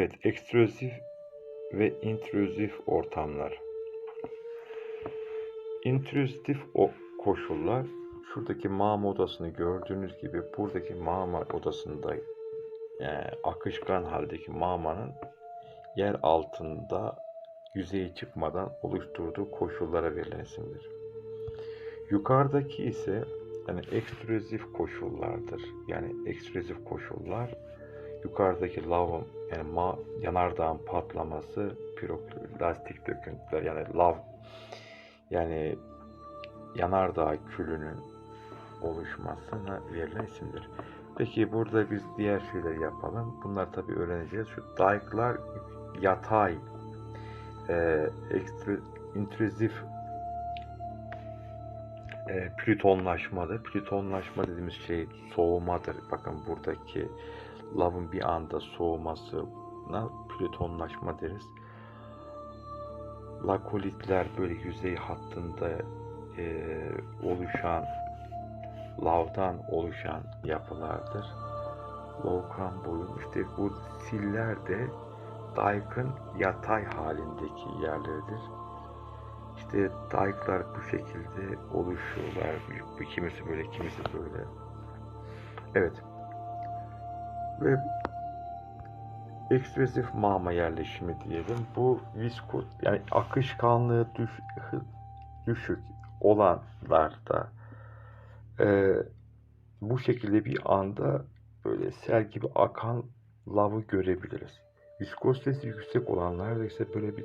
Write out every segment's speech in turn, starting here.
Evet, ekstrüzif ve intrüzif ortamlar. İntrüzif o koşullar, şuradaki mağma odasını gördüğünüz gibi buradaki mağma odasında yani akışkan haldeki mağmanın yer altında yüzeye çıkmadan oluşturduğu koşullara verilen isimdir. Yukarıdaki ise yani ekstrüzif koşullardır. Yani ekstrüzif koşullar yukarıdaki lavın yani ma, yanardağın patlaması, piroklastik döküntüler yani lav yani yanardağ külünün oluşmasına verilen isimdir. Peki burada biz diğer şeyleri yapalım. Bunlar tabii öğreneceğiz. Şu dayıklar yatay, e, ekstra, intrüzif e, plütonlaşmadır. Plütonlaşma dediğimiz şey soğumadır. Bakın buradaki lavın bir anda soğumasına plütonlaşma deriz. Lakolitler böyle yüzey hattında e, oluşan lavdan oluşan yapılardır. Volkan boyu işte bu siller de dayıkın yatay halindeki yerleridir. İşte dayıklar bu şekilde oluşuyorlar. Kimisi böyle, kimisi böyle. Evet. Ve ekspresif mağma yerleşimi diyelim. Bu viskos yani akışkanlığı düş, düşük olanlarda e, bu şekilde bir anda böyle sel gibi akan lavı görebiliriz. Viskozitesi yüksek olanlarda ise böyle bir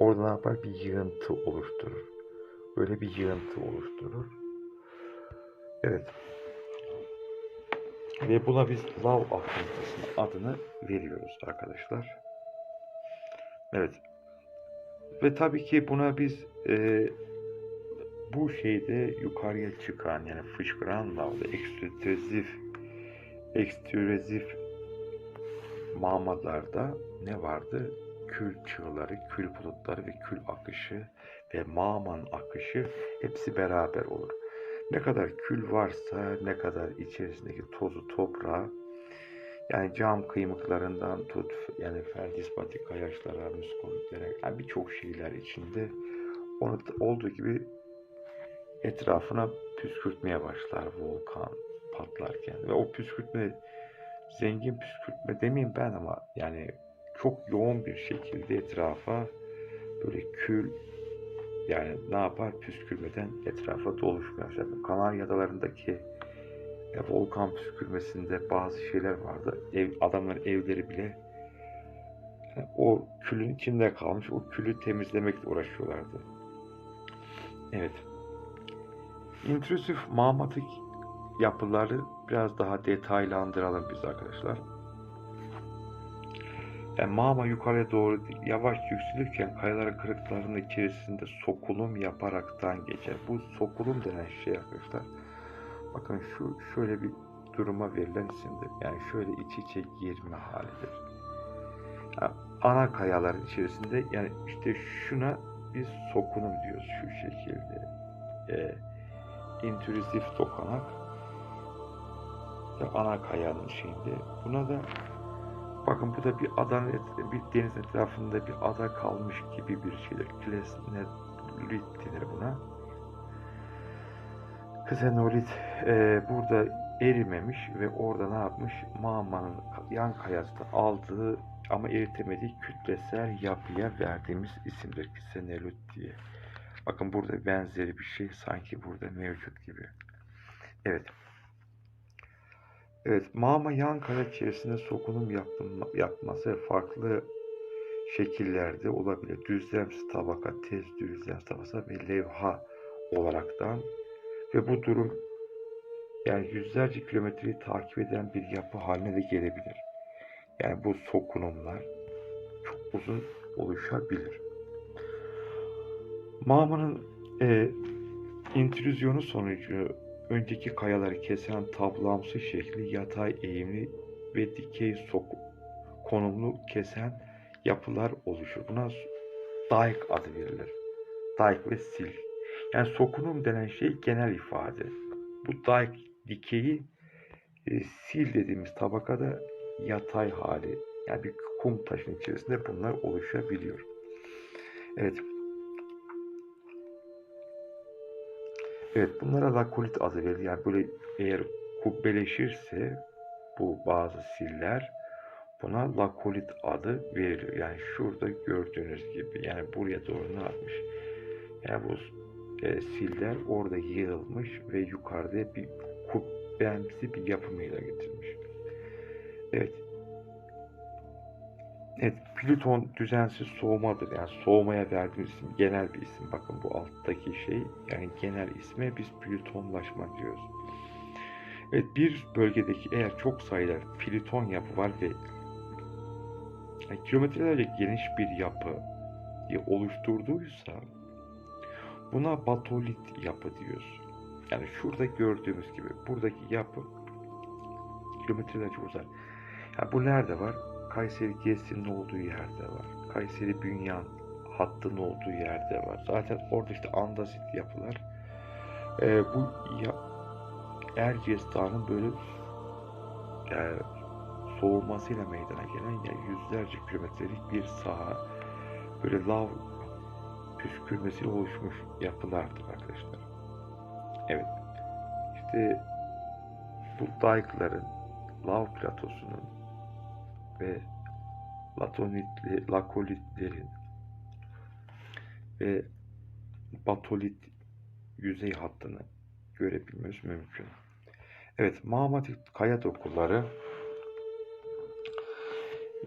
orada ne yapar? Bir yığıntı oluşturur. Böyle bir yığıntı oluşturur. Evet. Ve buna biz lav akıntısının adını veriyoruz arkadaşlar. Evet. Ve tabii ki buna biz e, bu şeyde yukarıya çıkan yani fışkıran lavda ekstrüzif ekstrüzif mağmalarda ne vardı? Kül çığları, kül bulutları ve kül akışı ve mağman akışı hepsi beraber olur. Ne kadar kül varsa, ne kadar içerisindeki tozu, toprağı, yani cam kıymıklarından tut, yani feldispatik kayaçlara, müskovitlere, yani birçok şeyler içinde onu olduğu gibi etrafına püskürtmeye başlar volkan patlarken. Ve o püskürtme zengin püskürtme demeyeyim ben ama yani çok yoğun bir şekilde etrafa böyle kül yani ne yapar püskürmeden etrafa doluşmaya başlar. Kanarya Adaları'ndaki e, volkan püskürmesinde bazı şeyler vardı. Ev, adamların evleri bile yani o külün içinde kalmış. O külü temizlemekle uğraşıyorlardı. Evet. İntrüsif mağmatik yapıları biraz daha detaylandıralım biz arkadaşlar. Yani mağma yukarıya doğru yavaş yükselirken kayaların kırıklarının içerisinde sokulum yaparaktan geçer. Bu sokulum denen şey arkadaşlar. Bakın şu şöyle bir duruma verilen isimdir. Yani şöyle iç içe girme halidir. Yani ana kayaların içerisinde yani işte şuna biz sokulum diyoruz şu şekilde. Ee, intrüzif dokunak ve ana kayanın şeyinde. Buna da bakın bu da bir adanın bir deniz etrafında bir ada kalmış gibi bir şeydir. Klesnelit denir buna. Ksenoliit e, burada erimemiş ve orada ne yapmış? Mağmanın yan kayasını aldığı ama eritemediği kütlesel yapıya verdiğimiz isimdir Ksenoliit diye. Bakın burada benzeri bir şey sanki burada mevcut gibi. Evet. Evet, mağma yan kaya içerisinde sokunum yapma, yapması farklı şekillerde olabilir. Düzlemsiz tabaka, tez düzlemsiz tabaka ve levha olaraktan ve bu durum yani yüzlerce kilometreyi takip eden bir yapı haline de gelebilir. Yani bu sokunumlar çok uzun oluşabilir. Mağmanın e, intrüzyonu sonucu önceki kayaları kesen tablamsı şekli yatay eğimli ve dikey sok konumlu kesen yapılar oluşur. Buna dayık adı verilir. Dayık ve sil. Yani sokunum denen şey genel ifade. Bu dayık dikeyi e, sil dediğimiz tabakada yatay hali. Yani bir kum taşın içerisinde bunlar oluşabiliyor. Evet. Evet bunlara lakolit adı verilir. Yani böyle eğer kubbeleşirse bu bazı siller buna lakolit adı veriliyor. Yani şurada gördüğünüz gibi yani buraya doğru ne yapmış? Yani bu e, siller orada yığılmış ve yukarıda bir kubbemsi bir yapımıyla getirmiş. Evet. Evet, Plüton düzensiz soğumadır. Yani soğumaya verdiğimiz isim genel bir isim. Bakın bu alttaki şey yani genel isme biz Plütonlaşma diyoruz. Evet, bir bölgedeki eğer çok sayıda Plüton yapı var ve yani kilometrelerce geniş bir yapı oluşturduysa buna batolit yapı diyoruz. Yani şurada gördüğümüz gibi buradaki yapı kilometrelerce uzar. Yani bu nerede var? Kayseri Gezisi'nin olduğu yerde var. Kayseri Bünyan hattının olduğu yerde var. Zaten orada işte andazit yapılar. Ee, bu ya, Erciyes Dağı'nın böyle yani soğumasıyla meydana gelen yani yüzlerce kilometrelik bir saha böyle lav püskürmesiyle oluşmuş yapılardır arkadaşlar. Evet. İşte bu dayıkların lav platosunun ve latonitli, lakolitlerin ve batolit yüzey hattını görebilmemiz mümkün. Evet, mağmatik kaya dokuları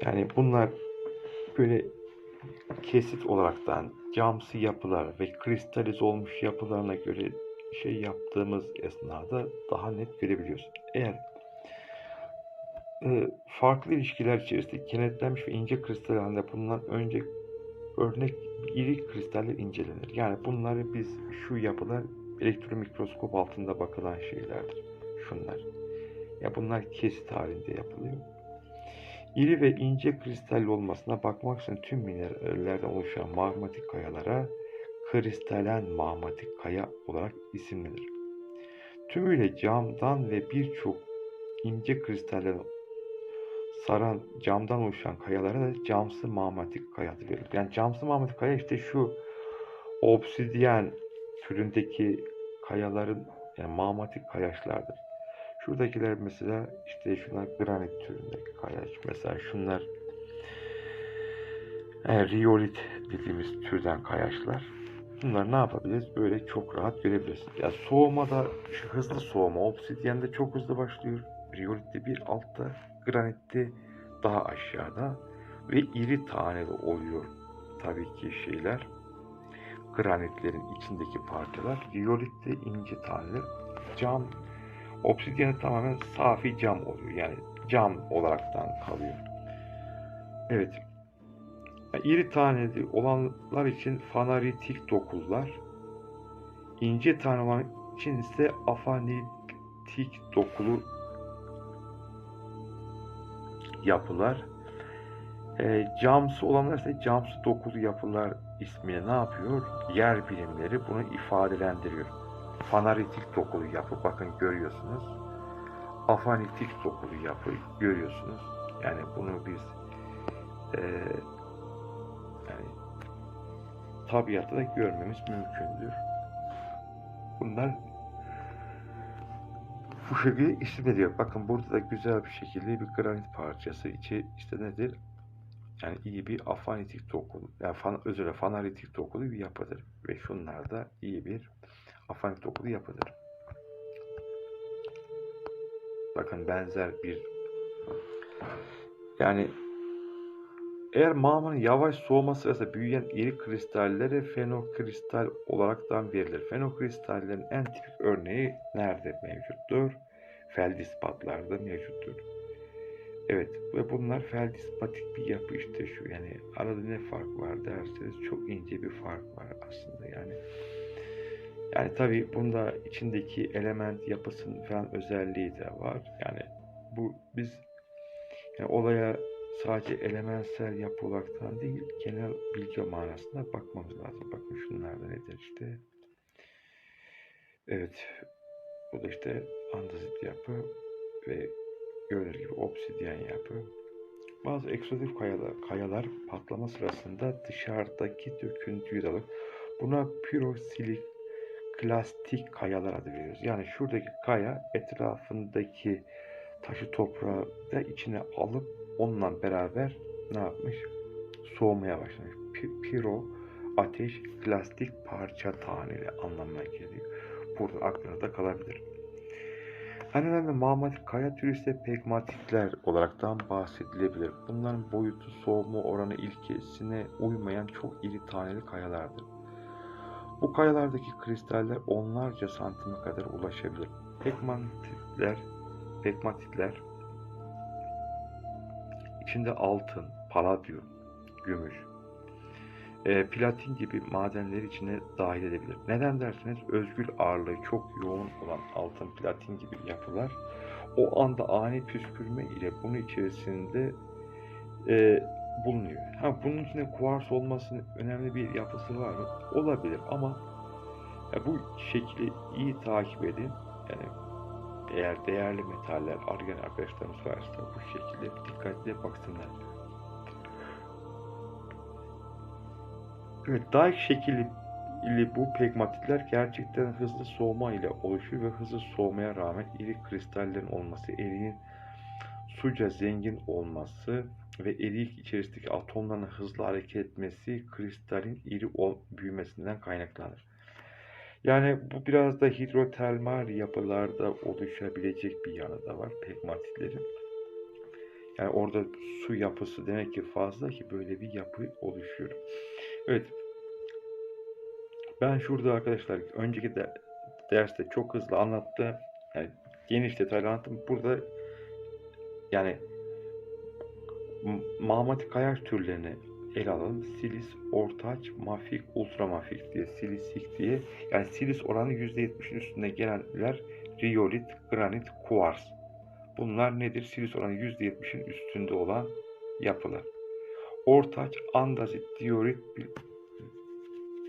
yani bunlar böyle kesit olaraktan camsı yapılar ve kristalize olmuş yapılarına göre şey yaptığımız esnada daha net görebiliyoruz. Eğer farklı ilişkiler içerisinde kenetlenmiş ve ince kristal halinde bulunan önce örnek iri kristaller incelenir. Yani bunları biz şu yapılar elektron mikroskop altında bakılan şeylerdir. Şunlar. Ya bunlar kesit halinde yapılıyor. İri ve ince kristal olmasına bakmak için tüm minerallerden oluşan magmatik kayalara kristalen magmatik kaya olarak isimlenir. Tümüyle camdan ve birçok ince kristallerin saran camdan oluşan kayalara da camsı magmatik kaya adı verilir. Yani camsı magmatik kaya işte şu obsidyen türündeki kayaların yani magmatik kayaçlardır. Şuradakiler mesela işte şunlar granit türündeki kayaç. Mesela şunlar e, riolit dediğimiz türden kayaçlar. Bunlar ne yapabiliriz? Böyle çok rahat görebiliriz. Ya soğumada şu hızlı soğuma obsidyende çok hızlı başlıyor. Riolitte bir altta, granitte daha aşağıda ve iri taneli oluyor tabii ki şeyler. Granitlerin içindeki parçalar. Riolitte ince taneler. Cam Obsidyen tamamen safi cam oluyor. Yani cam olaraktan kalıyor. Evet. Yani iri taneli olanlar için fanaritik dokular, ince tane olan için ise afanitik dokulu yapılar. E, camsı olanlar ise camsı dokulu yapılar ismiyle ne yapıyor? Yer bilimleri bunu ifadelendiriyor fanaritik dokulu yapı bakın görüyorsunuz. Afanitik dokulu yapı görüyorsunuz. Yani bunu biz e, yani tabiatta da görmemiz mümkündür. Bunlar bu şekilde isimleniyor. Bakın burada da güzel bir şekilde bir granit parçası içi işte nedir? Yani iyi bir afanitik dokulu, yani fan, özür dilerim fanaritik dokulu bir yapıdır. Ve şunlar da iyi bir afanik dokulu yapıdır. Bakın benzer bir yani eğer mağmanın yavaş soğuma sırasında büyüyen iri kristallere fenokristal olaraktan verilir. Fenokristallerin en tipik örneği nerede mevcuttur? Feldispatlarda mevcuttur. Evet ve bunlar feldispatik bir yapı işte şu yani arada ne fark var derseniz çok ince bir fark var aslında yani yani tabii bunda içindeki element yapısının falan özelliği de var. Yani bu biz yani olaya sadece elementsel yapı olaraktan değil, genel bilgi manasında bakmamız lazım. Bakın şunlar da nedir işte. Evet, bu da işte andezit yapı ve gördüğünüz gibi obsidyen yapı. Bazı eksplozif kayalar, kayalar patlama sırasında dışarıdaki döküntüyü de alır. Buna pirosiliklastik kayalar adı veriyoruz. Yani şuradaki kaya etrafındaki taşı toprağı da içine alıp onunla beraber ne yapmış? Soğumaya başlamış. Pi- Piro ateş plastik parça taneli anlamına geliyor. Burada aklınızda kalabilir. En önemli mağmatik kaya türü ise pegmatitler olaraktan bahsedilebilir. Bunların boyutu, soğuma oranı ilkesine uymayan çok iri taneli kayalardır. Bu kayalardaki kristaller onlarca santime kadar ulaşabilir. Pegmatitler, pegmatitler içinde altın, paladyum, gümüş, e, platin gibi madenleri içine dahil edebilir. Neden derseniz özgül ağırlığı çok yoğun olan altın, platin gibi yapılar o anda ani püskürme ile bunun içerisinde e, bulunuyor. Ha, bunun içinde kuvars olmasının önemli bir yapısı var mı? Olabilir ama ya bu şekli iyi takip edin. Yani eğer değerli metaller arayan arkadaşlarımız varsa bu şekilde dikkatli baksınlar. Evet, dayık şekilli bu pegmatitler gerçekten hızlı soğuma ile oluşuyor ve hızlı soğumaya rağmen iri kristallerin olması, eriğin suca zengin olması ve erik içerisindeki atomların hızlı hareket etmesi kristalin iri büyümesinden kaynaklanır. Yani bu biraz da hidrotermal yapılarda oluşabilecek bir yanı da var pegmatitlerin. Yani orada su yapısı demek ki fazla ki böyle bir yapı oluşuyor. Evet. Ben şurada arkadaşlar önceki de, derste çok hızlı anlattım. Yani geniş detaylı anlattım. Burada yani m- mağmatik kayaç türlerini ele alalım. Silis, ortaç, mafik, ultramafik diye, silisik diye. Yani silis oranı %70'in üstünde gelenler riyolit, granit, kuvars. Bunlar nedir? Silis oranı %70'in üstünde olan yapılar. Ortaç, andazit, diorit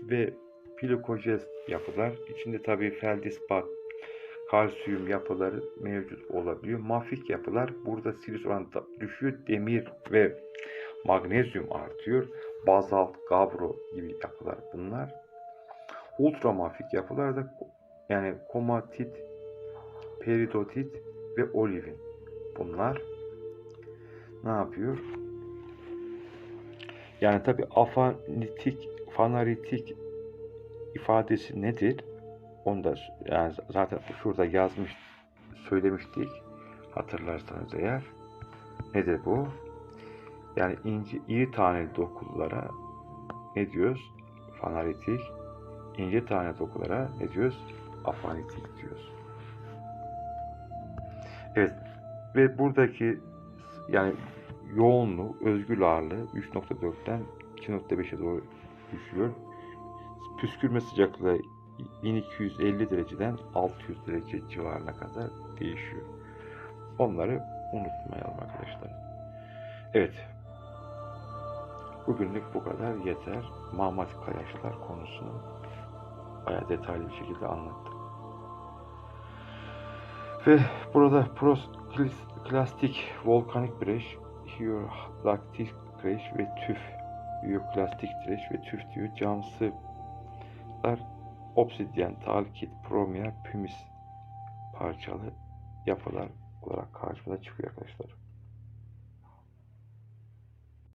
ve plikojes yapılar. İçinde tabii feldispat, kalsiyum yapıları mevcut olabiliyor. Mafik yapılar burada silis oranı düşüyor. Demir ve magnezyum artıyor. Bazalt, gabro gibi yapılar bunlar. Ultramafik yapılar da yani komatit, peridotit ve olivin. Bunlar ne yapıyor? Yani tabi afanitik, fanaritik ifadesi nedir? Onu da yani zaten şurada yazmış, söylemiştik. Hatırlarsanız eğer. Nedir bu? Yani ince, iri taneli dokulara ne diyoruz? Fanaritik. İnce tane dokulara ne diyoruz? Afanitik diyoruz. Evet. Ve buradaki yani yoğunluğu, özgül ağırlığı 3.4'ten 2.5'e doğru düşüyor. Püskürme sıcaklığı 1250 dereceden 600 derece civarına kadar değişiyor. Onları unutmayalım arkadaşlar. Evet. Bugünlük bu kadar yeter. Mahmatik kayaçlar konusunu bayağı detaylı bir şekilde anlattık. Ve burada prosklastik volkanik direş, hiyolaktik direş ve tüf, hiyoklastik direş ve tüf diyor. Camsılar, obsidyen, talkit, promia, pümis parçalı yapılar olarak karşımıza çıkıyor arkadaşlar.